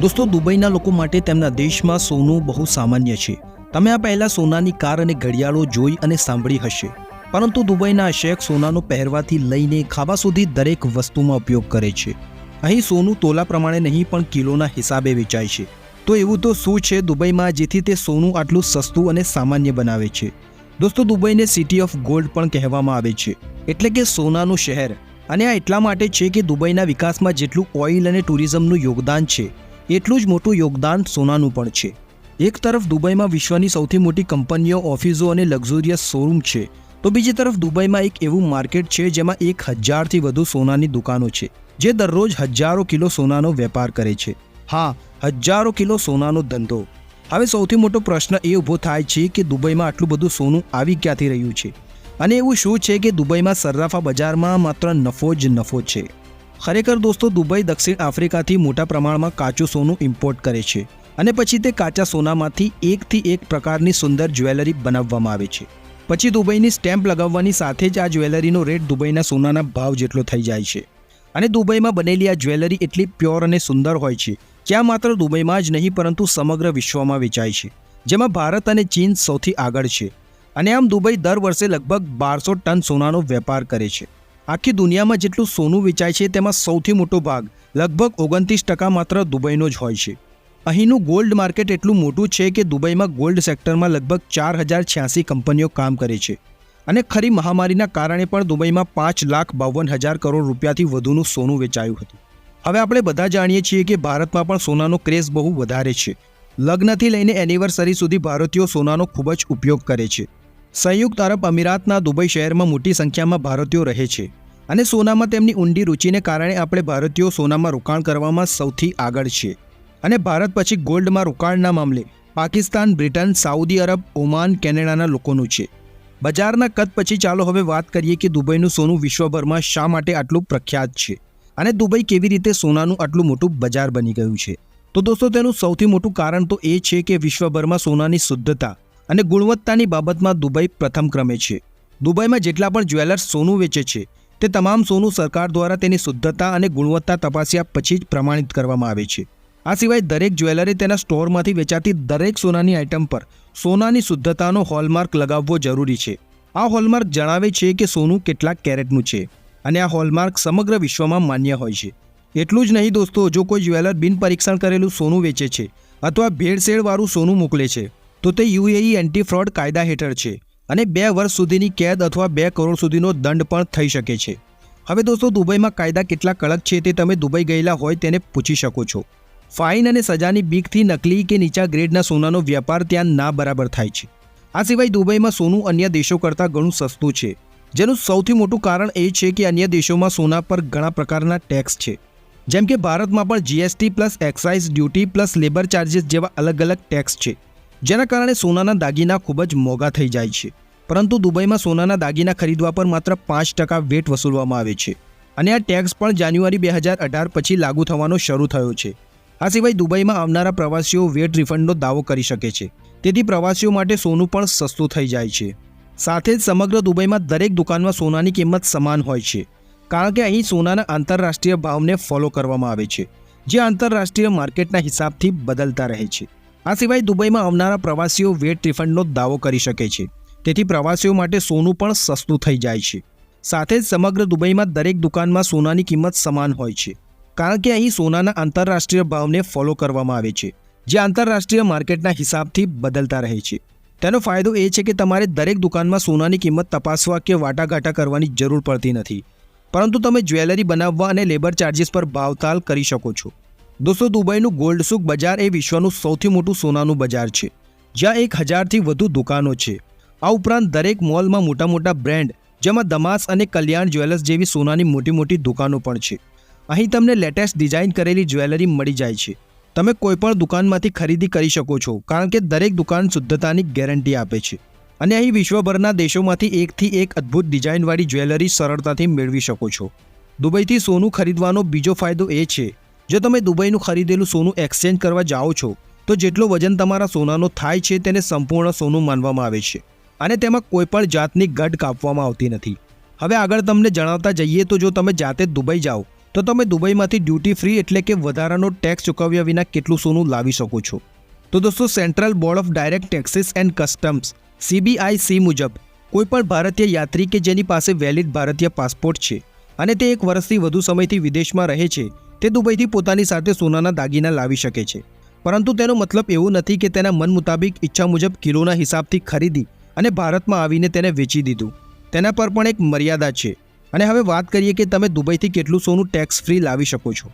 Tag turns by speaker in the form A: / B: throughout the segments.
A: દોસ્તો, દુબઈના લોકો માટે તેમના દેશમાં સોનું બહુ સામાન્ય છે. તમે આ પહેલા સોનાની કાર અને ઘડિયાળો જોઈ અને સાંભળી હશે. પરંતુ દુબઈના શેખ સોનાનો પહેરવાથી લઈને ખાવા સુધી દરેક વસ્તુમાં ઉપયોગ કરે છે. અહીં સોનું તોલા પ્રમાણે નહીં, પણ કિલોના હિસાબે વેચાય છે. તો એવું તો શું છે દુબઈમાં જેથી તે સોનું આટલું સસ્તું અને સામાન્ય બનાવે છે? દોસ્તો, દુબઈને સિટી ઓફ ગોલ્ડ પણ કહેવામાં આવે છે. એટલે કે સોનાનું શહેર. અને આ એટલા માટે છે કે દુબઈના વિકાસમાં જેટલું ઓઇલ અને ટુરિઝમનું યોગદાન છે એટલું જ મોટું યોગદાન સોનાનું પણ છે. એક તરફ દુબઈમાં વિશ્વની સૌથી મોટી કંપનીઓ, ઓફિસો અને લક્ઝુરિયસ શોરૂમ છે, તો બીજી તરફ દુબઈમાં એક એવું માર્કેટ છે જેમાં એક હજારથી વધુ સોનાની દુકાનો છે, જે દરરોજ હજારો કિલો સોનાનો વેપાર કરે છે. હા, હજારો કિલો સોનાનો ધંધો. હવે સૌથી મોટો પ્રશ્ન એ ઊભો થાય છે કે દુબઈમાં આટલું બધું સોનું આવી ક્યાંથી રહ્યું છે? અને એવું શું છે કે દુબઈમાં સર્રાફા બજારમાં માત્ર નફો જ નફો છે? ખરેખર દોસ્તો, દુબઈ, દક્ષિણ આફ્રિકાથી મોટા પ્રમાણમાં કાચું સોનું ઇમ્પોર્ટ કરે છે અને પછી તે કાચા સોનામાંથી એકથી એક પ્રકારની સુંદર જ્વેલરી બનાવવામાં આવે છે. પછી દુબઈની સ્ટેમ્પ લગાવવાની સાથે જ આ જ્વેલરીનો રેટ દુબઈના સોનાના ભાવ જેટલો થઈ જાય છે. અને દુબઈમાં બનેલી આ જ્વેલરી એટલી પ્યોર અને સુંદર હોય છે આ માત્ર દુબઈમાં જ નહીં, પરંતુ સમગ્ર વિશ્વમાં વેચાય છે, જેમાં ભારત અને ચીન સૌથી આગળ છે. અને આમ દુબઈ દર વર્ષે લગભગ બારસો ટન સોનાનો વેપાર કરે છે. આખી દુનિયામાં જેટલું સોનું વેચાય છે, તેમાં સૌથી મોટો ભાગ લગભગ ઓગણત્રીસ ટકા માત્ર દુબઈનો જ હોય છે. અહીંનું ગોલ્ડ માર્કેટ એટલું મોટું છે કે દુબઈમાં ગોલ્ડ સેક્ટરમાં લગભગ ચાર હજાર છ્યાસી કંપનીઓ કામ કરે છે. અને ખરી મહામારીના કારણે પણ દુબઈમાં પાંચ લાખ બાવન હજાર કરોડ રૂપિયાથી વધુનું સોનું વેચાયું હતું. હવે આપણે બધા જાણીએ છીએ કે ભારતમાં પણ સોનાનો ક્રેઝ બહુ વધારે છે. લગ્નથી લઈને એનિવર્સરી સુધી ભારતીયો સોનાનો ખૂબ જ ઉપયોગ કરે છે. સંયુક્ત અરબ અમીરાતના દુબઈ શહેરમાં મોટી સંખ્યામાં ભારતીયો રહે છે અને સોનામાં તેમની ઊંડી રુચિને કારણે આપણે ભારતીયો સોનામાં રોકાણ કરવામાં સૌથી આગળ છીએ અને ભારત પછી ગોલ્ડમાં રોકાણના મામલે Pakistan, Britain, Saudi Arab, Oman, કેનેડાના લોકોનું છે. બજારના કદ પછી ચાલો હવે વાત કરીએ કે દુબઈનું સોનું વિશ્વભરમાં શા માટે આટલું પ્રખ્યાત છે અને દુબઈ કેવી રીતે સોનાનું આટલું મોટું બજાર બની ગયું છે. તો દોસ્તો, તેનું સૌથી મોટું કારણ તો એ છે કે વિશ્વભરમાં સોનાની શુદ્ધતા અને ગુણવત્તાની બાબતમાં દુબઈ પ્રથમ ક્રમે છે. દુબઈમાં જેટલા પણ જ્વેલર્સ સોનું વેચે છે, તે તમામ સોનું સરકાર દ્વારા તેની શુદ્ધતા અને ગુણવત્તા તપાસ્યા પછી જ પ્રમાણિત કરવામાં આવે છે. આ સિવાય દરેક જ્વેલરે તેના સ્ટોરમાંથી વેચાતી દરેક સોનાની આઇટમ પર સોનાની શુદ્ધતાનો હોલમાર્ક લગાવવો જરૂરી છે. આ હોલમાર્ક જણાવે છે કે સોનું કેટલા કેરેટનું છે અને આ હોલમાર્ક સમગ્ર વિશ્વમાં માન્ય હોય છે. એટલું જ નહીં દોસ્તો, જો કોઈ જ્વેલર બિન પરીક્ષણ કરેલું સોનું વેચે છે અથવા ભેળસેળવાળું સોનું મોકલે છે તો તે યુએઈ એન્ટી ફ્રોડ કાયદા હેઠળ છે અને બે વર્ષ સુધીની કેદ અથવા બે કરોડ સુધીનો દંડ પણ થઈ શકે છે. હવે દોસ્તો, દુબઈમાં કાયદા કેટલા કડક છે તે તમે દુબઈ ગયેલા હોય તેને પૂછી શકો છો. ફાઇન અને સજાની બીકથી નકલી કે નીચા ગ્રેડના સોનાનો વ્યાપાર ત્યાં ના બરાબર થાય છે. આ સિવાય દુબઈમાં સોનું અન્ય દેશો કરતાં ઘણું સસ્તું છે. જેનું સૌથી મોટું કારણ એ છે કે અન્ય દેશોમાં સોના પર ઘણા પ્રકારના ટેક્સ છે. જેમ કે ભારતમાં પણ GST plus excise duty plus labour charges જેવા અલગ અલગ ટેક્સ છે. જેના કારણે સોનાના દાગીના ખૂબ જ મોંઘા થઈ જાય છે. પરંતુ દુબઈમાં સોનાના દાગીના ખરીદવા પર માત્ર પાંચ ટકા વેટ વસૂલવામાં આવે છે અને આ ટેક્સ પણ જાન્યુઆરી બે હજાર અઢાર પછી લાગુ થવાનો શરૂ થયો છે. આ સિવાય દુબઈમાં આવનારા પ્રવાસીઓ વેટ રિફંડનો દાવો કરી શકે છે. તેથી પ્રવાસીઓ માટે સોનું પણ સસ્તું થઈ જાય છે. સાથે જ સમગ્ર દુબઈમાં દરેક દુકાનમાં સોનાની કિંમત સમાન હોય છે. કારણ કે અહીં સોનાના આંતરરાષ્ટ્રીય ભાવને ફોલો કરવામાં આવે છે, જે આંતરરાષ્ટ્રીય માર્કેટના હિસાબથી બદલતા રહે છે. આ સિવાય દુબઈમાં આવનારા પ્રવાસીઓ વેટ રિફંડનો દાવો કરી શકે છે. તેથી પ્રવાસીઓ માટે સોનું પણ સસ્તું થઈ જાય છે. સાથે જ સમગ્ર દુબઈમાં દરેક દુકાનમાં સોનાની કિંમત સમાન હોય છે. કારણ કે અહીં સોનાના આંતરરાષ્ટ્રીય ભાવને ફોલો કરવામાં આવે છે, જે આંતરરાષ્ટ્રીય માર્કેટના હિસાબથી બદલતા રહે છે. તેનો ફાયદો એ છે કે તમારે દરેક દુકાનમાં સોનાની કિંમત તપાસવા કે વાટાઘાટા કરવાની જરૂર પડતી નથી. પરંતુ તમે જ્વેલરી બનાવવા અને લેબર ચાર્જિસ પર ભાવતાલ કરી શકો છો. દોસ્તો દુબઈનું ગોલ્ડ સુક બજાર એ વિશ્વનું સૌથી મોટું સોનાનું બજાર છે, જ્યાં એક હજારથી વધુ દુકાનો છે. આ ઉપરાંત દરેક મોલમાં મોટા મોટા બ્રેન્ડ, જેમાં દમાસ અને કલ્યાણ જ્વેલર્સ જેવી સોનાની મોટી મોટી દુકાનો પણ છે. અહીં તમને લેટેસ્ટ ડિઝાઇન કરેલી જ્વેલરી મળી જાય છે. તમે કોઈપણ દુકાનમાંથી ખરીદી કરી શકો છો, કારણ કે દરેક દુકાન શુદ્ધતાની ગેરંટી આપે છે. અને અહીં વિશ્વભરના દેશોમાંથી એકથી એક અદ્ભુત ડિઝાઇનવાળી જ્વેલરી સરળતાથી મેળવી શકો છો. દુબઈથી સોનું ખરીદવાનો બીજો ફાયદો એ છે જો તમે દુબઈનું ખરીદેલું સોનું એક્સચેન્જ કરવા જાઓ છો, તો જેટલો વજન તમારા સોનાનો થાય છે તેને સંપૂર્ણ સોનું માનવામાં આવે છે. અને તેમાં કોઈપણ જાતની ગઢ કાપવામાં આવતી નથી. હવે આગળ તમને જણાવતા જઈએ તો જો તમે જાતે દુબઈ જાઓ, તો તમે દુબઈમાંથી ડ્યુટી ફ્રી એટલે કે વધારાનો ટેક્સ ચૂકવ્યા વિના કેટલું સોનું લાવી શકો છો? તો દોસ્તો central board of direct taxes and customs CBIC મુજબ, કોઈપણ ભારતીય યાત્રી કે જેની પાસે વેલિડ ભારતીય પાસપોર્ટ છે, અને તે એક વર્ષથી વધુ સમયથી વિદેશમાં રહે છે તે દુબઈથી પોતાની સાથે સોનાના દાગીના લાવી શકે છે. પરંતુ તેનો મતલબ એવું નથી કે તેના મન મુતાબિક ઈચ્છા મુજબ કિલોના હિસાબથી ખરીદી અને ભારતમાં આવીને તેને વેચી દીધું. તેના પર પણ એક મર્યાદા છે. અને હવે વાત કરીએ કે તમે દુબઈથી કેટલું સોનું ટેક્સ ફ્રી લાવી શકો છો.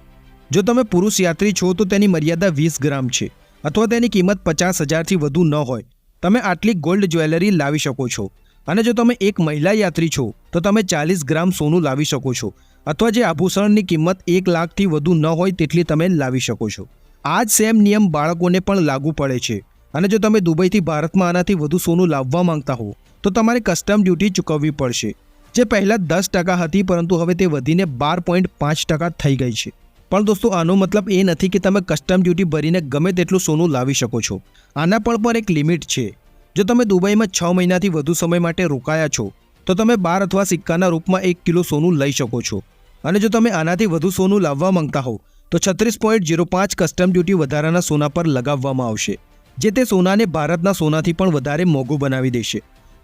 A: જો તમે પુરુષ યાત્રી છો તો તેની મર્યાદા વીસ ગ્રામ છે. અથવા તેની કિંમત પચાસ હજારથી વધુ ન હોય. તમે આટલી ગોલ્ડ જ્વેલરી લાવી શકો છો. અને જો તમે એક મહિલા યાત્રી છો, તો તમે ચાલીસ ગ્રામ સોનું લાવી શકો છો. અથવા જે આભૂષણની કિંમત એક લાખથી વધુ ન હોય તેટલી તમે લાવી શકો છો. આ જ સેમ નિયમ બાળકોને પણ લાગુ પડે છે. અને જો તમે દુબઈથી ભારતમાં આનાથી વધુ સોનું લાવવા માંગતા હો, તો તમારે કસ્ટમ ડ્યુટી ચૂકવવી પડશે. જે પહેલાં દસ ટકા હતી, પરંતુ હવે તે વધીને બાર પોઈન્ટ પાંચ ટકા થઈ ગઈ છે. પણ દોસ્તો, આનો મતલબ એ નથી કે તમે કસ્ટમ ડ્યુટી ભરીને ગમે તેટલું સોનું લાવી શકો છો. આના પણ પર એક લિમિટ છે. જો તમે દુબઈમાં છ મહિનાથી વધુ સમય માટે રોકાયા છો, તો તમે બાર અથવા સિક્કાના રૂપમાં એક કિલો સોનું લઈ શકો છો. અને જો તમે આનાથી વધુ સોનું લાવવા માંગતા હો તો છત્રીસ પોઈન્ટ જીરો પાંચ કસ્ટમ ડ્યુટી વધારાના સોના પર લગાવવામાં આવશે. જે તે સોનાને ભારતના સોનાથી પણ વધારે મોંઘું બનાવી દેશે.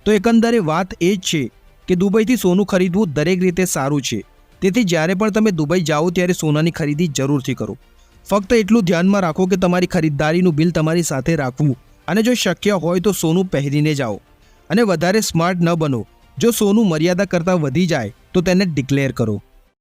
A: તો એકંદરે વાત એ જ છે કે દુબઈથી સોનું ખરીદવું દરેક રીતે સારું છે. તેથી જ્યારે પણ તમે દુબઈ જાઓ ત્યારે સોનાની ખરીદી જરૂરથી કરો. ફક્ત એટલું ધ્યાનમાં રાખો કે તમારી ખરીદદારીનું બિલ તમારી સાથે રાખવું અને જો શક્ય હોય તો સોનું પહેરીને જાઓ. અને વધારે સ્માર્ટ ન બનો. જો સોનું મર્યાદા કરતાં વધી જાય, તો તેને ડિક્લેર કરો.